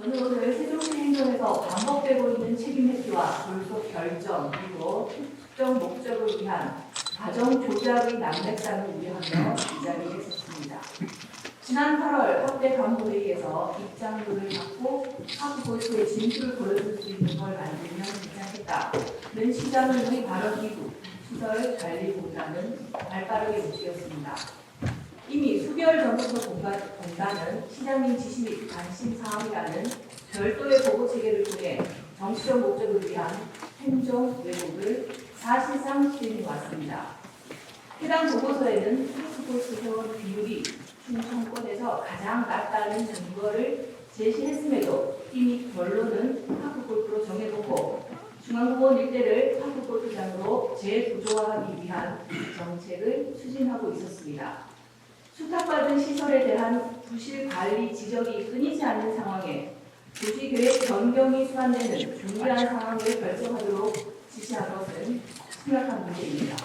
저는 오늘 세종시 행정에서 반복되고 있는 책임 회피와 불속 결정 그리고 특정 목적을 위한 과정 조작의 난맥상을 우려하며 이 자리에 섰습니다. 지난 8월 확대 간부회의에서 입장문을 받고 하부 골프의 진술을 보여줄 수 있는 걸 만들면 괜찮겠다는 시장의 발언 이후 시설 관리공단은 발빠르게 움직였습니다. 이미 수개월 전부터 공단, 공단은 시장님 지시 및 관심 사항이라는 별도의 보고 체계를 통해 정치적 목적을 위한 행정 왜곡을 사실상 시행해 왔습니다. 해당 보고서에는 스포츠 회원 비율이 충청권에서 가장 낮다는 증거를 제시했음에도 이미 결론은 파크골프로 정해놓고 중앙공원 일대를 파크골프장으로 재구조화하기 위한 정책을 추진하고 있었습니다. 수탁받은 시설에 대한 부실 관리 지적이 끊이지 않는 상황에 도시계획 변경이 수반되는 중요한 상황을 결정하도록 지시한 것은 심각한 문제입니다.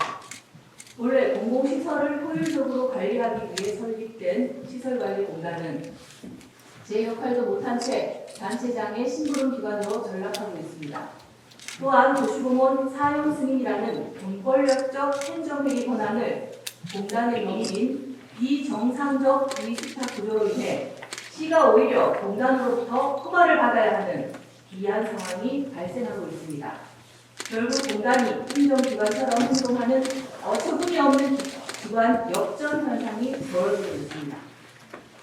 원래 공공시설을 효율적으로 관리하기 위해 설립된 시설관리공단은 제 역할도 못한 채 단체장의 심부름 기관으로 전락하고 있습니다. 또한 도시공원 사용 승인이라는 공권력적 행정회의 권한을 공단에 넘긴 비정상적 위수탁 구조로 인해 시가 오히려 공단으로부터 허가를 받아야 하는 기이한 상황이 발생하고 있습니다. 결국 공단이 행정기관처럼 행동하는 어처구니 없는 기관 역전 현상이 벌어지고 있습니다.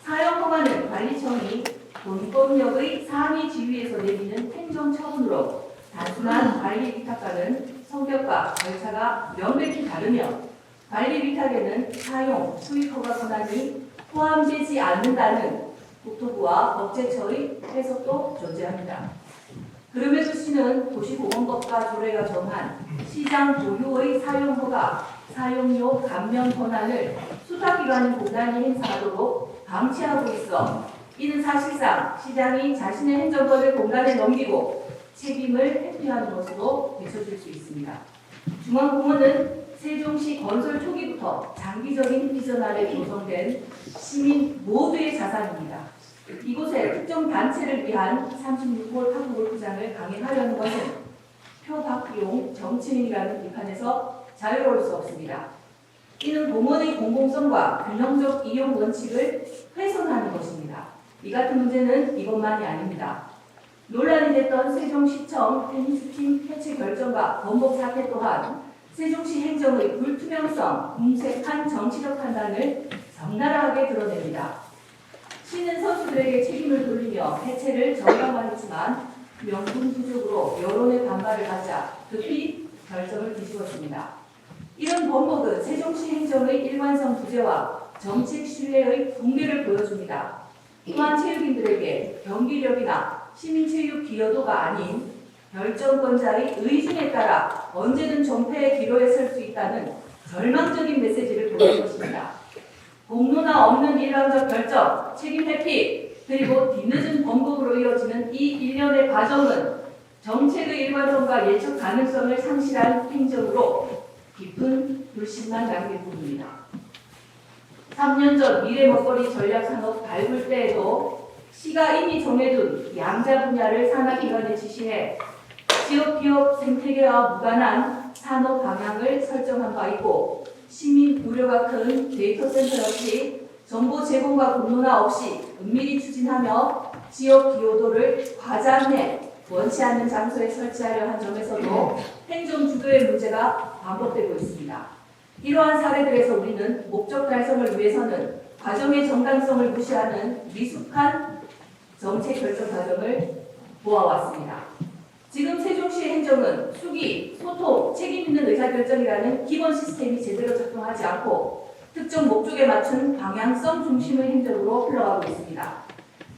사용 허가는 관리청이 본법력의 상위 지위에서 내리는 행정처분으로 단순한 관리 위탁과는 성격과 절차가 명백히 다르며 관리 위탁에는 사용, 수익 허가 권한이 포함되지 않는다는 국토부와 법제처의 해석도 존재합니다. 그럼에도 시는 도시보건법과 조례가 정한 시장 고유의 사용 허가, 사용료 감면 권한을 수사기관인 공단이 행사하도록 방치하고 있어 이는 사실상 시장이 자신의 행정권을 공단에 넘기고 책임을 회피하는 것으로 비춰질 수 있습니다. 중앙공원은 세종시 건설 초기부터 장기적인 비전 아래 조성된 시민 모두의 자산입니다. 이곳에 특정 단체를 위한 36홀 파크 골프장을 강행하려는 것은 표박용 정치인이라는 비판에서 자유로울 수 없습니다. 이는 공원의 공공성과 균형적 이용 원칙을 훼손하는 것입니다. 이 같은 문제는 이것만이 아닙니다. 논란이 됐던 세종시청 테니스팀 해체 결정과 번복 사태 또한 세종시 행정의 불투명성, 궁색한 정치적 판단을 적나라하게 드러냅니다. 시는 선수들에게 책임을 돌리며 해체를 정당화했지만 명분 부족으로 여론의 반발을 받자 급히 결정을 뒤집었습니다. 이런 번복은 세종시 행정의 일관성 부재와 정책 신뢰의 붕괴를 보여줍니다. 또한 체육인들에게 경기력이나 시민체육 기여도가 아닌 결정권자의 의중에 따라 언제든 정패의 기로에 설 수 있다는 절망적인 메시지를 보낸 것입니다. 공로나 없는 일방적 결정, 책임 회피, 그리고 뒤늦은 번복으로 이어지는 이 일련의 과정은 정책의 일관성과 예측 가능성을 상실한 행정으로 깊은 불신만 남길 뿐입니다. 3년 전 미래 먹거리 전략 산업 발굴 때에도 시가 이미 정해둔 양자 분야를 산하기관에 지시해 지역 기업 생태계와 무관한 산업 방향을 설정한 바 있고 시민 우려가 큰 데이터 센터 역시 정보 제공과 공론화 없이 은밀히 추진하며 지역 기여도를 과장해 원치 않는 장소에 설치하려 한 점에서도 행정 주도의 문제가 반복되고 있습니다. 이러한 사례들에서 우리는 목적 달성을 위해서는 과정의 정당성을 무시하는 미숙한 정책 결정 과정을 보아왔습니다. 지금 세종시의 행정은 수기, 소통, 책임 있는 의사결정이라는 기본 시스템이 제대로 작동하지 않고 특정 목적에 맞춘 방향성 중심의 행정으로 흘러가고 있습니다.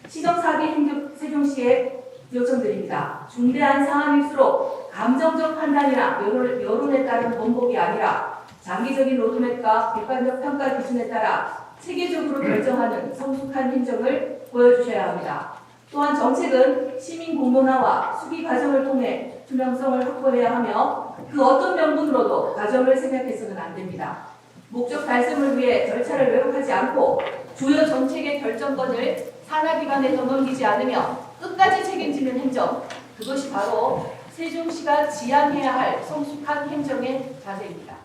시정사기 행정 세종시의 요청드립니다. 중대한 사안일수록 감정적 판단이나 여론, 여론에 따른 번복이 아니라 장기적인 로드맵과 객관적 평가 기준에 따라 체계적으로 결정하는 성숙한 행정을 보여주셔야 합니다. 또한 정책은 시민 공론화와 수기 과정을 통해 투명성을 확보해야 하며 그 어떤 명분으로도 과정을 생각해서는 안 됩니다. 목적 달성을 위해 절차를 왜곡하지 않고 주요 정책의 결정권을 산하기관에 더 넘기지 않으며 끝까지 책임지는 행정 그것이 바로 세종시가 지향해야 할 성숙한 행정의 자세입니다.